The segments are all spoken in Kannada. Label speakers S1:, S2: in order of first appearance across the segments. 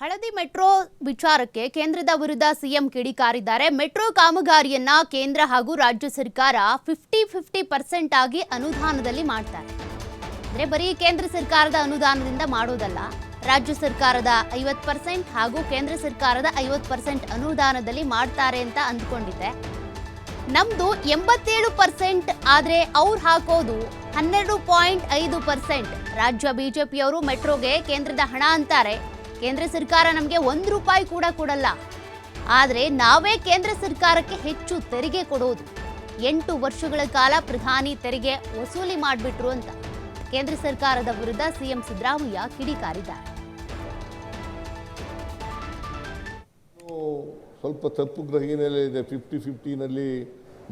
S1: ಹಳದಿ ಮೆಟ್ರೋ ವಿಚಾರಕ್ಕೆ ಕೇಂದ್ರದ ವಿರುದ್ಧ ಸಿಎಂ ಕಿಡಿಕಾರಿದ್ದಾರೆ. ಮೆಟ್ರೋ ಕಾಮಗಾರಿಯನ್ನ ಕೇಂದ್ರ ಹಾಗೂ ರಾಜ್ಯ ಸರ್ಕಾರ ಫಿಫ್ಟಿ ಫಿಫ್ಟಿ ಪರ್ಸೆಂಟ್ ಆಗಿ ಅನುದಾನದಲ್ಲಿ ಮಾಡ್ತಾರೆ. ಅಂದ್ರೆ ಬರೀ ಕೇಂದ್ರ ಸರ್ಕಾರದ ಅನುದಾನದಿಂದ ಮಾಡೋದಲ್ಲ, ರಾಜ್ಯ ಸರ್ಕಾರದ ಐವತ್ತು ಪರ್ಸೆಂಟ್ ಹಾಗೂ ಕೇಂದ್ರ ಸರ್ಕಾರದ ಐವತ್ತು ಪರ್ಸೆಂಟ್ ಅನುದಾನದಲ್ಲಿ ಮಾಡ್ತಾರೆ ಅಂತ ಅಂದ್ಕೊಂಡಿದ್ದೆ. ನಮ್ದು ಎಂಬತ್ತೇಳು ಪರ್ಸೆಂಟ್ ಆದ್ರೆ ಅವ್ರು ಹಾಕೋದು ಹನ್ನೆರಡು ಪಾಯಿಂಟ್ ಐದು ಪರ್ಸೆಂಟ್ ರಾಜ್ಯ ಬಿಜೆಪಿಯವರು ಮೆಟ್ರೋಗೆ ಕೇಂದ್ರದ ಹಣ ಅಂತಾರೆ. ಕೇಂದ್ರ ಸರ್ಕಾರ ನಮಗೆ ಒಂದು ರೂಪಾಯಿ ಕೂಡ ಕೊಡಲ್ಲ. ಆದರೆ ನಾವೇ ಕೇಂದ್ರ ಸರ್ಕಾರಕ್ಕೆ ಹೆಚ್ಚು ತೆರಿಗೆ ಕೊಡೋದು. ಎಂಟು ವರ್ಷಗಳ ಕಾಲ ಪ್ರಧಾನಿ ತೆರಿಗೆ ವಸೂಲಿ ಮಾಡಿಬಿಟ್ರು ಅಂತ ಕೇಂದ್ರ ಸರ್ಕಾರದ ವಿರುದ್ಧ ಸಿಎಂ ಸಿದ್ದರಾಮಯ್ಯ ಕಿಡಿಕಾರಿದ್ದಾರೆ.
S2: ಸ್ವಲ್ಪ ತಪ್ಪು ಗ್ರಹಿಣೆಲೆ ಇದೆ. ಫಿಫ್ಟಿ ಫಿಫ್ಟಿನಲ್ಲಿ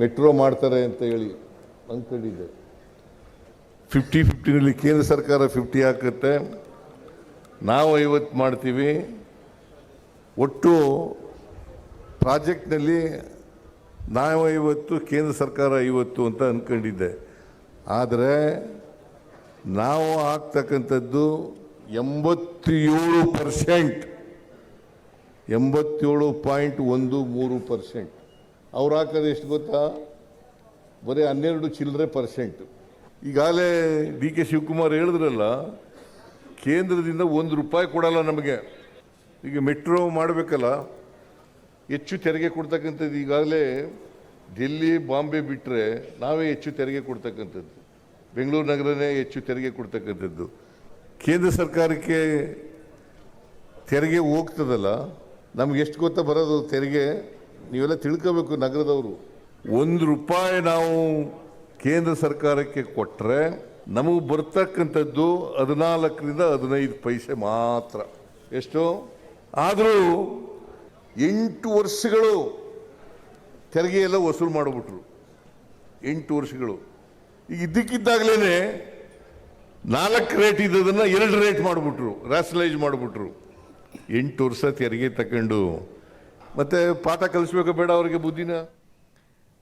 S2: ಮೆಟ್ರೋ ಮಾಡ್ತಾರೆ ಅಂತ ಹೇಳಿ ಅಂದ್ಕೊಂಡಿದ್ದೆ ಫಿಫ್ಟಿ ಫಿಫ್ಟಿನಲ್ಲಿ ಕೇಂದ್ರ ಸರ್ಕಾರ ಫಿಫ್ಟಿ ಹಾಕುತ್ತೆ. ನಾವು ಇವತ್ತು ಮಾಡ್ತೀವಿ. ಒಟ್ಟು ಪ್ರಾಜೆಕ್ಟ್ನಲ್ಲಿ ನಾವು ಇವತ್ತು ಕೇಂದ್ರ ಸರ್ಕಾರ ಐವತ್ತು ಅಂತ ಅಂದ್ಕೊಂಡಿದ್ದೆ ಆದರೆ ನಾವು ಆಗ್ತಕ್ಕಂಥದ್ದು ಎಂಬತ್ತೇಳು ಪರ್ಸೆಂಟ್. ಎಂಬತ್ತೇಳು ಪಾಯಿಂಟ್ ಒಂದು ಮೂರು ಪರ್ಸೆಂಟ್. ಅವ್ರು ಹಾಕೋದು ಎಷ್ಟು ಗೊತ್ತಾ? ಬರೀ ಹನ್ನೆರಡು ಚಿಲ್ಲರೆ ಪರ್ಸೆಂಟ್. ಈಗಾಗಲೇ ಡಿ ಕೆ ಶಿವಕುಮಾರ್ ಹೇಳಿದ್ರಲ್ಲ ಕೇಂದ್ರದಿಂದ ಒಂದು ರೂಪಾಯಿ ಕೊಡಲ್ಲ ನಮಗೆ. ಈಗ ಮೆಟ್ರೋ ಮಾಡಬೇಕಲ್ಲ, ಹೆಚ್ಚು ತೆರಿಗೆ ಕೊಡ್ತಕ್ಕಂಥದ್ದು ಈಗಾಗಲೇ ದಿಲ್ಲಿ, ಬಾಂಬೆ ಬಿಟ್ಟರೆ ನಾವೇ ಹೆಚ್ಚು ತೆರಿಗೆ ಕೊಡ್ತಕ್ಕಂಥದ್ದು. ಬೆಂಗಳೂರು ನಗರನೇ ಹೆಚ್ಚು ತೆರಿಗೆ ಕೊಡ್ತಕ್ಕಂಥದ್ದು. ಕೇಂದ್ರ ಸರ್ಕಾರಕ್ಕೆ ತೆರಿಗೆ ಹೋಗ್ತದಲ್ಲ, ನಮ್ಗೆ ಎಷ್ಟು ಗೊತ್ತಾ ಬರೋದು ತೆರಿಗೆ? ನೀವೆಲ್ಲ ತಿಳ್ಕೋಬೇಕು ನಗರದವರು. ಒಂದು ರೂಪಾಯಿ ನಾವು ಕೇಂದ್ರ ಸರ್ಕಾರಕ್ಕೆ ಕೊಟ್ಟರೆ ನಮಗೆ ಬರ್ತಕ್ಕಂಥದ್ದು ಹದಿನಾಲ್ಕರಿಂದ ಹದಿನೈದು ಪೈಸೆ ಮಾತ್ರ. ಎಷ್ಟು? ಆದರೂ ಎಂಟು ವರ್ಷಗಳು ತೆರಿಗೆ ಎಲ್ಲ ವಸೂಲು ಮಾಡಿಬಿಟ್ರು. ಎಂಟು ವರ್ಷಗಳು. ಈಗ ಇದ್ದಕ್ಕಿದ್ದಾಗಲೇ ನಾಲ್ಕು ರೇಟ್ ಇದ್ದದನ್ನು ಎರಡು ರೇಟ್ ಮಾಡಿಬಿಟ್ರು ರ್ಯಾಷನಲೈಸ್ ಮಾಡಿಬಿಟ್ರು. ಎಂಟು ವರ್ಷ ತೆರಿಗೆ ತಗೊಂಡು ಮತ್ತು ಪಾಠ ಕಲಿಸ್ಬೇಕು ಬೇಡ ಅವರಿಗೆ ಬುದ್ಧಿನ.